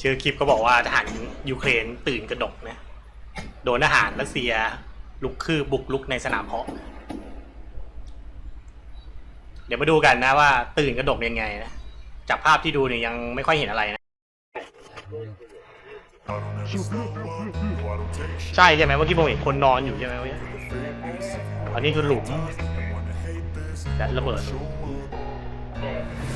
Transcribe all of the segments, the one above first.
ชื่อคลิปก็บอกว่าทหารยูเครนตื่นกระดกนะโดนทหารรัสเซียลุกคือบุกลุกในสนามเพาะ เดี๋ยวมาดูกันนะว่าตื่นกระดกยังไงนะจากภาพที่ดูเนี่ยยังไม่ค่อยเห็นอะไรนะ ใช่ใช่ไหมเมื่อกี้ผมเห็นคนนอนอยู่ใช่ไหมเมื่อกี้อันนี้คือหลุมและระเบิด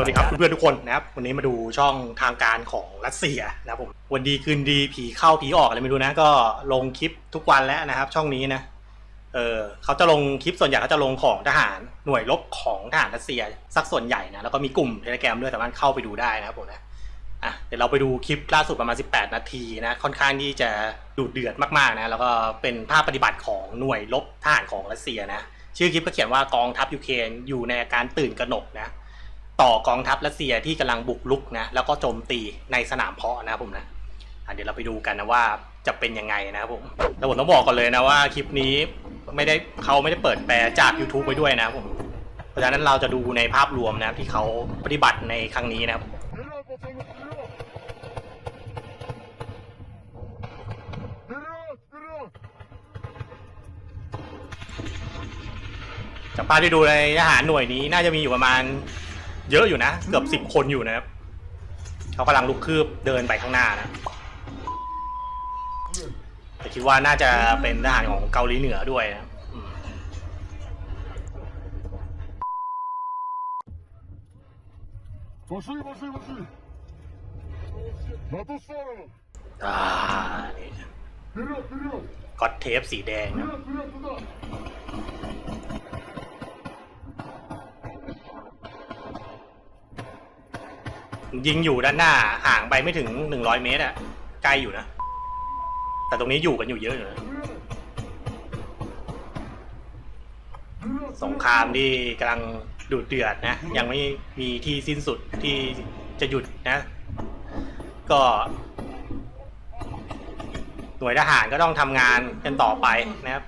วัสดีครับเพื่อนๆทุกคนนะครับวันนี้มาดูช่องทางการของรัสเซียนะครับผมวันดีคืนดีผีเข้าผีออกอะไรไม่รู้นะก็ลงคลิปทุกวันแล้วนะครับ ช่องนี้นะเออเขาจะลงคลิปส่วนใหญ่เขาจะลงของทหารหน่วยรบของทหารรัสเซียสักส่วนใหญ่นะแล้วก็มีกลุ่มเทเลแกรมด้วยสามารถเข้าไปดูได้นะครับผมนะอะเดี๋ยวเราไปดูคลิปล่าสุดประมาณ 18 นาทีนะค่อนข้างที่จะดุเดือดมากๆนะแล้วก็เป็นภาพปฏิบัติของหน่วยรบทหารของรัสเซียนะชื่อคลิปก็เขียนว่ากองทัพยูเครนอยู่ในอาการตื่นกระหนกนะ ต่อกองทัพรัสเซียที่กำลังบุกลุกนะแล้วก็โจมตีในสนามเพาะนะผมนะเดี๋ยวเราไปดูกันนะว่าจะเป็นยังไงนะครับผมแล้วผมต้องบอกก่อนเลยนะว่าคลิปนี้ไม่ได้เขาไม่ได้เปิดแปลจาก YouTube ไปด้วยนะครับผมเพราะฉะนั้นเราจะดูในภาพรวมนะที่เขาปฏิบัติในครั้งนี้นะครับจากภาพที่ดูในทหารหน่วยนี้น่าจะมีอยู่ประมาณ เยอะอยู่นะ เกือบสิบคนอยู่นะครับเขากำลังลุกคืบเดินไปข้างหน้านะแต่คิดว่าน่าจะเป็นทหารของเกาหลีเหนือด้วยนะก็อดเทปสีแดงนะ ยิงอยู่ด้านหน้าห่างไปไม่ถึงหนึ่งร้อยเมตรอะใกล้อยู่นะ แต่ตรงนี้อยู่กันอยู่เยอะอยู่นะสงครามที่กำลังดูดเดือดนะ ยังไม่มีที่สิ้นสุดที่จะหยุดนะ ก็ หน่วยทหารก็ต้องทำงานกันต่อไปนะครับ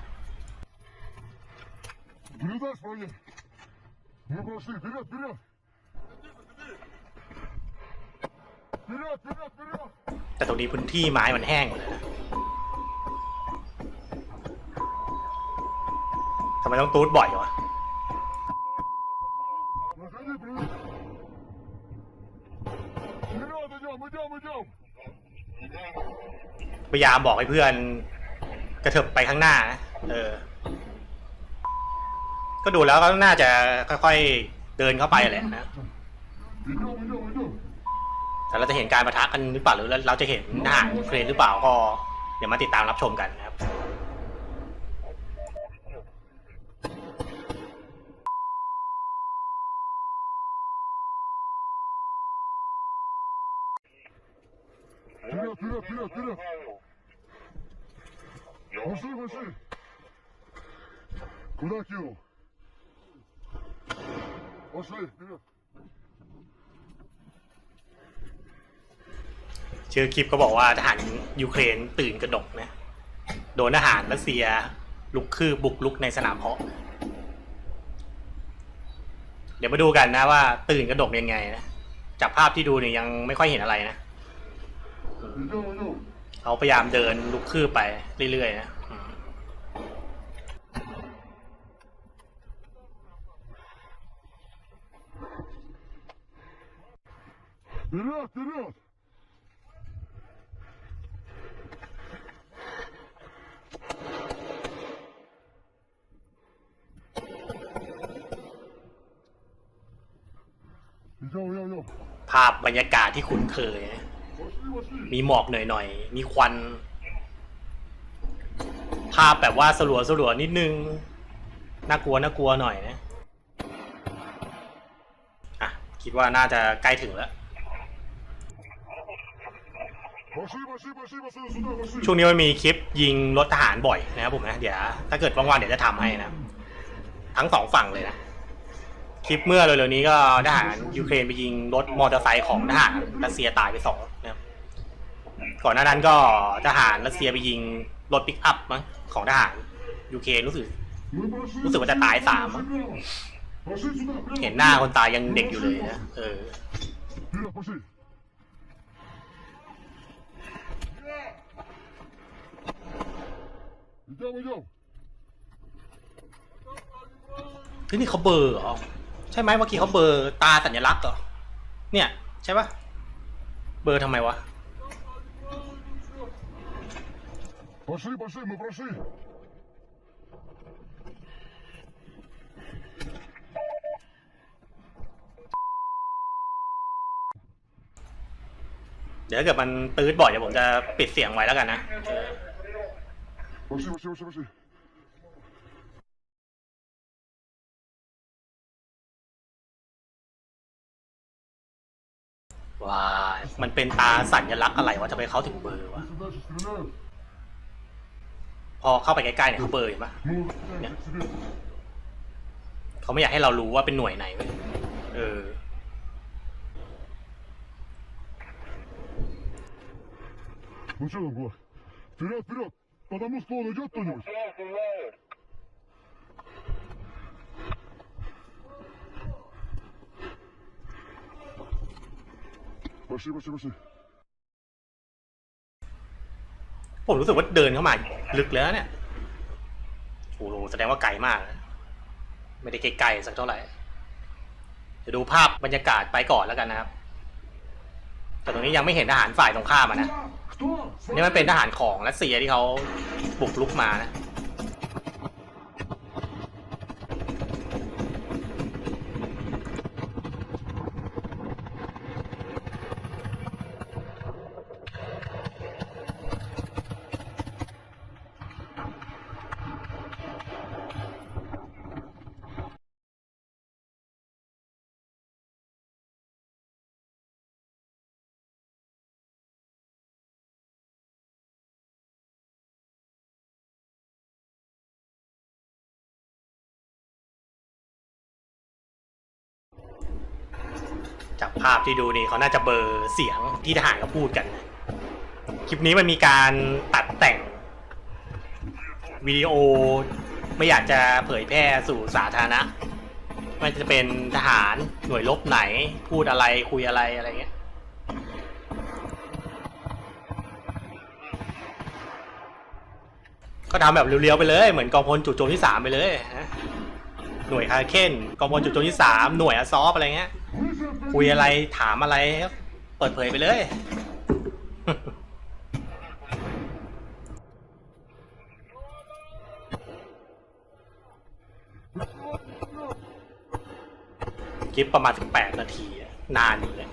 แต่ตรงนี้พื้นที่ไม้มันแห้งหมดเลยทำไมต้องตูดบ่อยวะพยายามบอกให้เพื่อน กระเถิบไปข้างหน้าเออ ก็ดูแล้วก็น่าจะค่อยๆเดินเข้าไปแหละนะ เราจะเห็นการประทะกันหรือเปล่าหรือเราจะเห็นทหารยูเครนหรือเปล่าก็เดี๋ยวมาติดตามรับชมกันนะครับ Вперед, вперед, вперед, вперед! Пошли, пошли! Куда кинул? Пошли, вперед! ชื่อคลิปก็บอกว่าทหารยูเครนตื่นกระดกนะ โดนทหารรัสเซียลุกคือบุกลุกในสนามเพาะ เดี๋ยวมาดูกันนะว่าตื่นกระดกยังไงนะจากภาพที่ดูเนี่ยยังไม่ค่อยเห็นอะไรนะเขาพยายามเดินลุกคืบไปเรื่อยๆนะเร็วเร็ว บรรยากาศที่คุ้นเคย มีหมอกหน่อยๆ มีควัน ภาพแบบว่าสลัวสลัวนิดนึง น่ากลัวน่ากลัวหน่อยนะ อะ คิดว่าน่าจะใกล้ถึงแล้ว ช่วงนี้มันมีคลิปยิงรถทหารบ่อยนะครับผมนะ เดี๋ยว ถ้าเกิดว่างๆเดี๋ยวจะทำให้นะ ทั้งสองฝั่งเลยนะ คลิปเมื่อเร็วๆนี้ก็ทหารยูเครนไปยิงรถมอเตอร์ไซค์ของทหารรัสเซียตายไปสองนะครับก่อนหน้านั้นก็ทหารรัสเซียไปยิงรถปิกอัพมั้งของทหารยูเครนรู้สึก รู้สึกว่าจะตายสามมั้งเห็นหน้าคนตายยังเด็กอยู่เลยนะเออเฮ้นี่เขาเบอร์อ๋อ ใช่ไหมเมื่อกี้เขาเบลอร์ตาสัญลักษณ์เหรอเนี่ย ใช่ปะเบลอร์ทำไมวะ Пошли, пошли, мы прошли. เดี๋ยวถ้าเกิดมันตื้ดบ่อยเดี๋ยวผมจะปิดเสียงไว้แล้วกันนะเออ Пошли, пошли, пошли, пошли. ว้ายมันเป็นตาสัญลักษณ์อะไรวะทำไมเขาถึงเบลอร์วะ Если дальше стреляют, พอเข้าไปใกล้ๆเนี่ยเขาเบลอร์เห็นปะ мы стреляем к себе. เขาไม่อยากให้เรารู้ว่าเป็นหน่วยไหนเว้ยเออ Ну что там было? Вперед, вперед! По тому стволу идет кто-нибудь? Пошли, пошли, пошли. ผมรู้สึกว่าเดินเข้ามาลึกแล้วเนี่ยโอ้โหแสดงว่าไกลมากนะไม่ได้ไกลๆสักเท่าไหร่จะดูภาพบรรยากาศไปก่อนแล้วกันนะครับ แต่ตรงนี้ยังไม่เห็นทหารฝ่ายตรงข้ามอะนะ Кто? นี่มันเป็นทหารของรัสเซียที่เขาบุกลุกมานะ จากภาพที่ดูนี่เขาน่าจะเบอร์เสียงที่ทหารเขาพูดกัน คลิปนี้มันมีการตัดแต่งวิดีโอไม่อยากจะเผยแพร่สู่สาธารณะมันจะเป็นทหารหน่วยรบไหน พูดอะไรคุยอะไรอะไรเงี้ยก็ทำแบบเรียวๆไปเลย เหมือนกองพลจู่โจมที่สามไปเลยฮะ หน่วยคาเคนกองพลจู่โจมที่สามหน่วยอซอฟอะไรเงี้ยคุยอะไรถามอะไรเปิดเผยไปเลย คลิปประมาณ 18 นาที นานอยู่เลย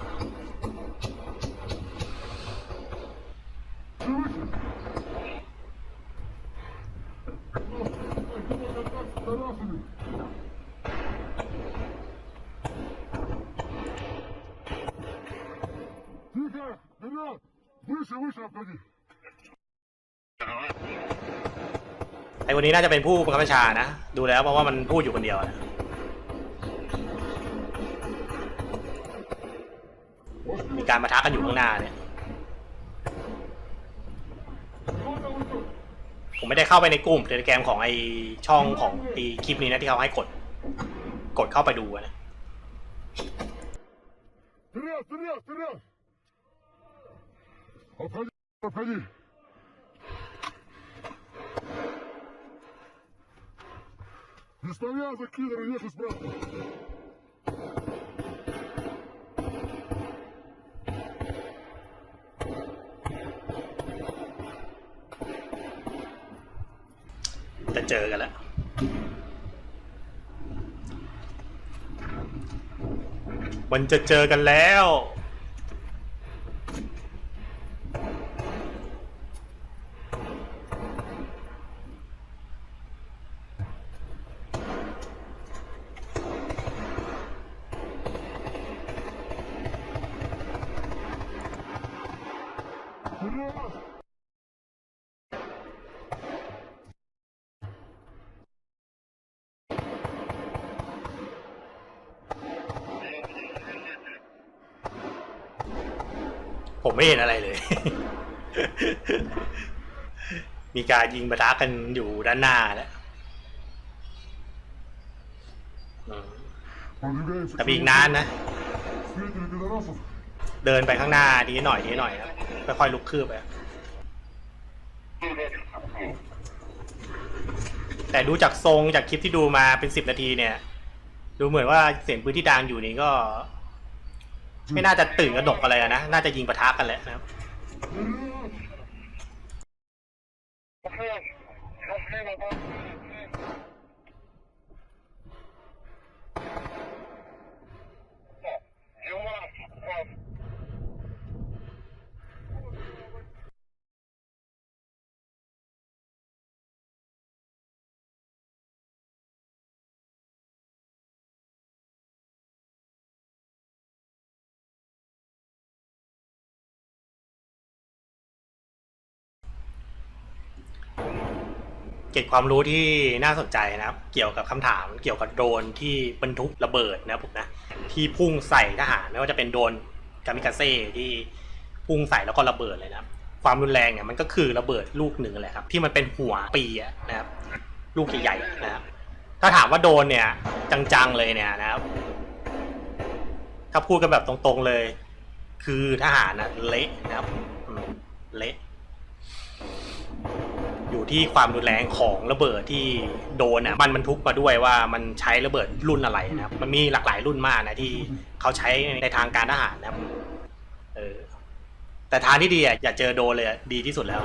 Тихо! Вперед! Выше, выше обходи! ไอ้วันนี้น่าจะเป็นผู้บังคับบัญชานะ ดูแล้วเพราะว่ามันพูดอยู่คนเดียวนะมีการมาทักกันอยู่ข้างหน้าเนี่ย ผมไม่ได้เข้าไปในกลุ่มเทเลแกรมของไอช่องของไอคลิปนี้นะที่เขาให้กด กดเข้าไปดูอะนะ Вперед, вперед, вперед! Обходи, обходи! Не стоять, закидывай, ехай справа! .จะเจอกันแล้ว มันจะเจอกันแล้ว ผมไม่เห็นอะไรเลย มีการยิงปะทะกันอยู่ด้านหน้าแล้วแต่อีกนานนะ เดินไปข้างหน้าดีหน่อยดีหน่อยครับค่อยๆลุกคืบไปแต่ดูจากทรงจากคลิปที่ดูมาเป็นสิบนาทีเนี่ย ดูเหมือนว่าเสียงปืนที่ดังอยู่นี่ก็ ไม่น่าจะตื่นกระดกอะไรอะนะ น่าจะยิงปะทะกันแหละนะครับ เก็บความรู้ที่น่าสนใจนะครับ เกี่ยวกับคำถามเกี่ยวกับโดรนที่บรรทุกระเบิดนะผมนะที่พุ่งใส่ทหารไม่ว่าจะเป็นโดรนกามิกาเซ่ที่พุ่งใส่แล้วก็ระเบิดเลยนะครับ ความรุนแรงเนี่ยมันก็คือระเบิดลูกหนึ่งแหละครับ ที่มันเป็นหัวปีนะครับ ลูกใหญ่ๆนะครับ ถ้าถามว่าโดนเนี่ย จังๆเลยเนี่ยนะครับ ถ้าพูดกันแบบตรงๆเลย คือทหารนะเละนะครับเละ ที่ความรุนแรงของระเบิดที่โดนอะมันบรรทุกมาด้วยว่ามันใช้ระเบิดรุ่นอะไรนะครับมันมีหลากหลายรุ่นมากนะที่เขาใช้ในทางการทหารนะครับเออแต่ทางที่ดีอะอย่าเจอโดนเลยดีที่สุดแล้ว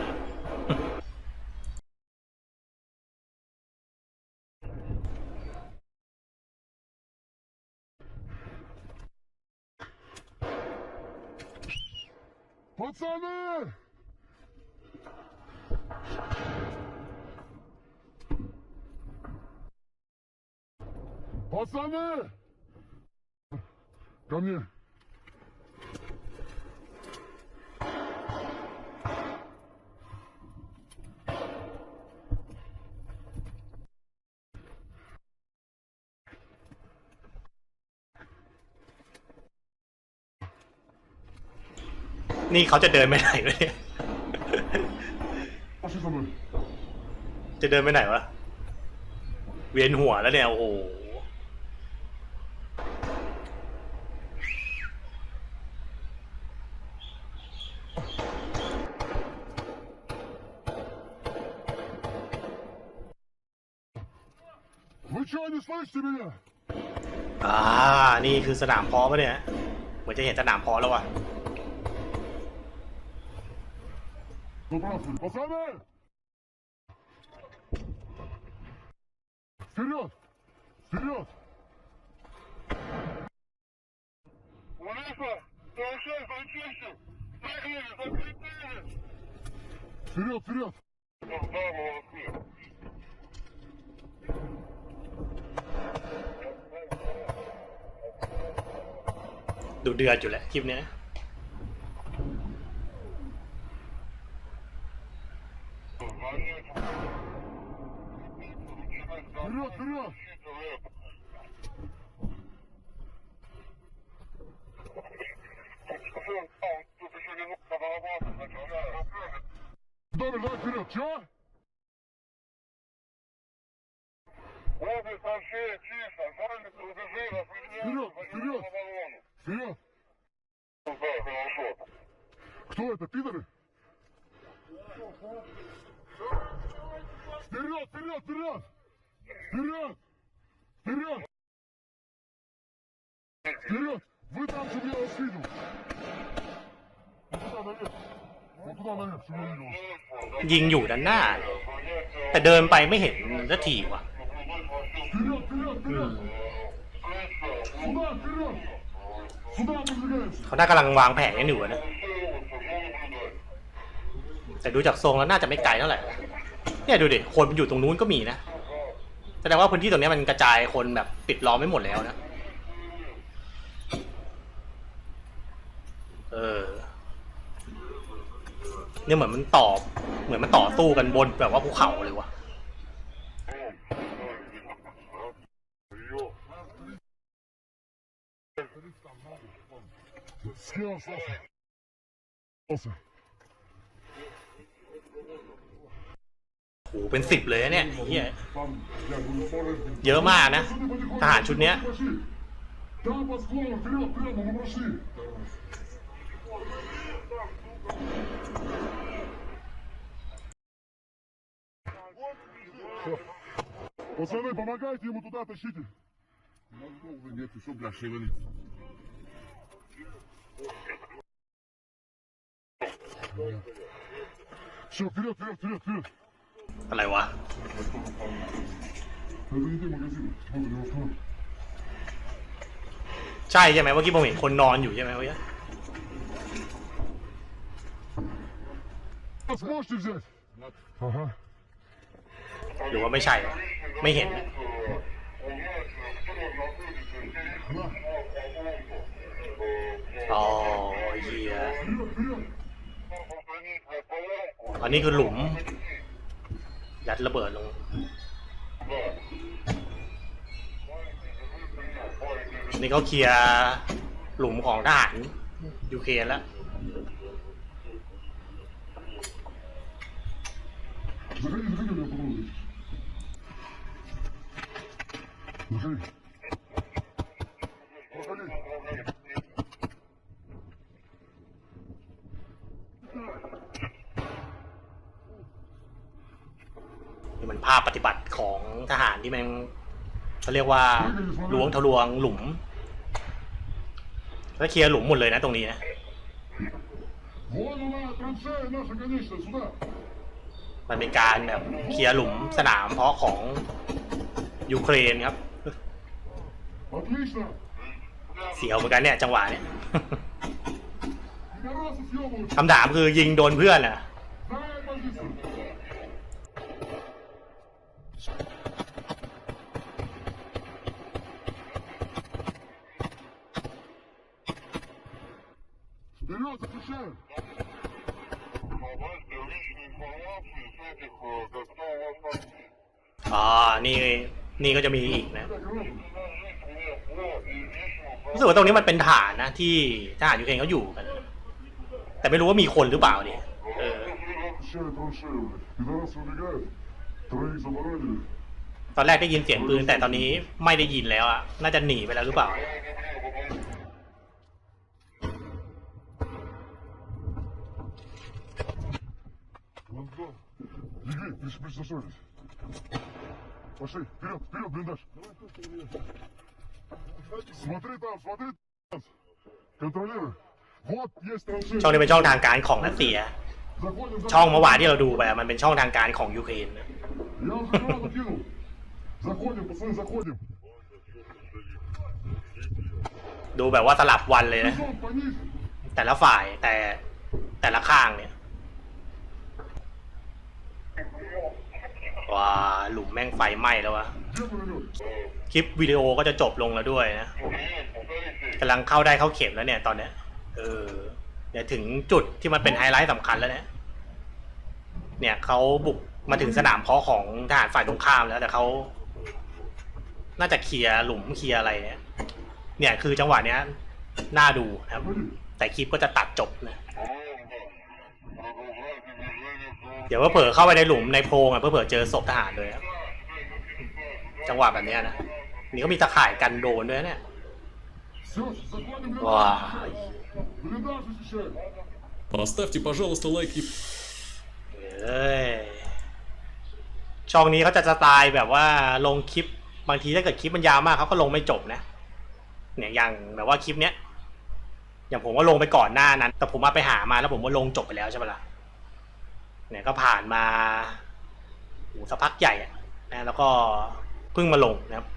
パツアー Пацаны! Ко мне. .นี่เขาจะเดินไปไหนวะเนี่ย Пошли за мной. จะเดินไปไหนวะ เวียนหัวแล้วเนี่ย โอ้โห слышите меня? อ่า นี่คือสนามเพอปะเนี่ย เหมือนจะเห็นสนามเพอแล้ววะ Здравствуйте, пацаны! Вперед! Вперед! Вперед, вперед! ดูเดือดอยู่แหละคลิปเนี้ย Вперед, вперед! Куда бежать вперед? Чего? Вперед, вперед! Вперед! Кто это, пидоры? Вперед, вперед, вперед! Вперед! Вперед! Вперед! Вы там, чтобы я вас видел! Вот туда наверх! Вот туда наверх, чтобы я видел вас! ยิงอยู่ด้านหน้า แต่เดินไปไม่เห็นสักทีว่ะ Вперед, вперед, вперед! Сюда, вперед! เขาน่ากำลังวางแผนกันอยู่นะ แต่ดูจากทรงแล้วน่าจะไม่ไกลเท่าไหร่ เนี่ยดูดิ คนมันอยู่ตรงนู้นก็มีนะ แสดงว่าพื้นที่ตรงนี้มันกระจายคนแบบปิดล้อมไม่หมดแล้วนะ เออ เนี่ยเหมือนมันตอบ เหมือนมันต่อสู้กันบนแบบว่าภูเขาเลยวะ С кем остался? Остался. โอ้โหเป็นสิบเลยนะเนี่ยไอ้เหี้ย Там, я говорю, форвард. เยอะมากนะ Сюда потихоньку. ทหารชุดเนี้ย Пошли. Там под склоном, вперед, прямо, мы прошли. Всё. Пацаны, помогайте ему туда, тащите. Мозгов нет, все, бля, шевелится. Все, вперед, вперед, вперед, вперед. อะไรวะ Это не те магазины. Вот его второй. ใช่ใช่ไหมเมื่อกี้ผมเห็นคนนอนอยู่ใช่ไหมเมื่อกี้ Сможете взять? Ага. หรือว่าไม่ใช่ ไม่เห็น อ๋อเหี้ยอันนี้คือหลุม ยัดระเบิดลง นี่เขาเคลียร์หลุมของทหารยูเครนแล้วอืม ภาพปฏิบัติของทหารที่แม่งเขาเรียกว่าล้วงทะลวงหลุมแล้วเคลียร์หลุมหมดเลยนะตรงนี้นะมันเป็นการแบบเคลียร์หลุมสนามเพาะของยูเครนครับ เสียวเหมือนกันเนี่ย จังหวะเนี่ยคำถามคือยิงโดนเพื่อนอะ там อ๋อ นี่นี่ก็จะมีอีกนะ Так, гранату. мне вот и личную รู้สึกว่าตรงนี้มันเป็นฐานนะ ที่ทหารยูเครนเขาอยู่กัน แต่ไม่รู้ว่ามีคนหรือเปล่าเนี่ยเออ Защищали траншею, блядь. Пидорасы убегают. Троих заморозили. ตอนแรกได้ยินเสียงปืน แต่ตอนนี้ไม่ได้ยินแล้วอ่ะ น่าจะหนีไปแล้วหรือเปล่า Лондон. Беги, приш- приспособились. Пошли, вперед, вперед, блиндаж. Смотри там, смотри там. Контролируй. Вот есть траншея. ช่องนี้เป็นช่องทางการของรัสเซีย Заходим, ช่อง заходим. เมื่อวานที่เราดูไปอะมันเป็นช่องทางการของยูเครนนะ Я уже гранату кинул. Заходим, пацаны, заходим. ดูแบบว่าสลับวันเลยนะ Бизон, пониже. แต่ละฝ่ายแต่แต่ละข้างเนี่ย ว้าหลุมแม่งไฟไหม้แล้ววะ Где пулемет? คลิปวิดีโอก็จะจบลงแล้วด้วยนะกำลังเข้าได้เข้าเข็มแล้วเนี่ยตอนเนี้ย เออเนี่ยถึงจุดที่มันเป็นไฮไลท์สำคัญแล้วเนี่ย เนี่ยเขาบุก มาถึงสนามเพาะของทหารฝ่ายตรงข้ามแล้ว แต่เขาน่าจะเคลียร์หลุมเคลียร์อะไรเนี่ย เนี่ยคือจังหวะเนี้ยน่าดูนะครับ แต่คลิปก็จะตัดจบนะ เดี๋ยวว่าเผลอเข้าไปในหลุมในโพรงอ่ะเพื่อเผลอเจอศพทหารเลยครับจังหวะแบบเนี้ยนะ นี่ก็มีตะข่ายกันโดนด้วยนะเนี่ย Все, заходим, блиндаж. ว้า Блиндаж защищаем. Поставьте, пожалуйста, лайк и เอ้ย ช่องนี้เขาจะสไตล์แบบว่าลงคลิปบางทีถ้าเกิดคลิปมันยาวมากเขาก็ลงไม่จบนะ เนี่ยอย่างแบบว่าคลิปเนี้ยอย่างผมว่าลงไปก่อนหน้านั้น แต่ผมมาไปหามาแล้วผมว่าลงจบไปแล้วใช่ไหมล่ะเนี่ยก็ผ่านมาโหสักพักใหญ่อะนะแล้วก็เพิ่งมาลงนะครับ